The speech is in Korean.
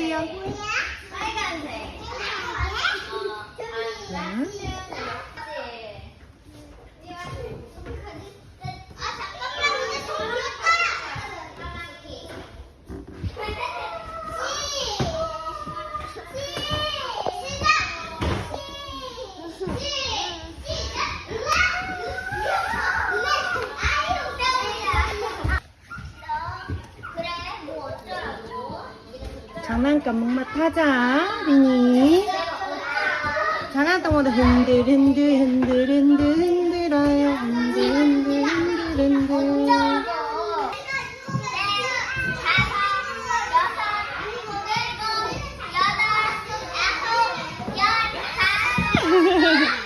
해볼게요. 빨간색. 장난감 목마 타자, 리니. 장난감마다 흔들, 흔들, 흔들, 흔들, 흔들어요. 흔들, 흔들, 흔들, 흔들. 여덟,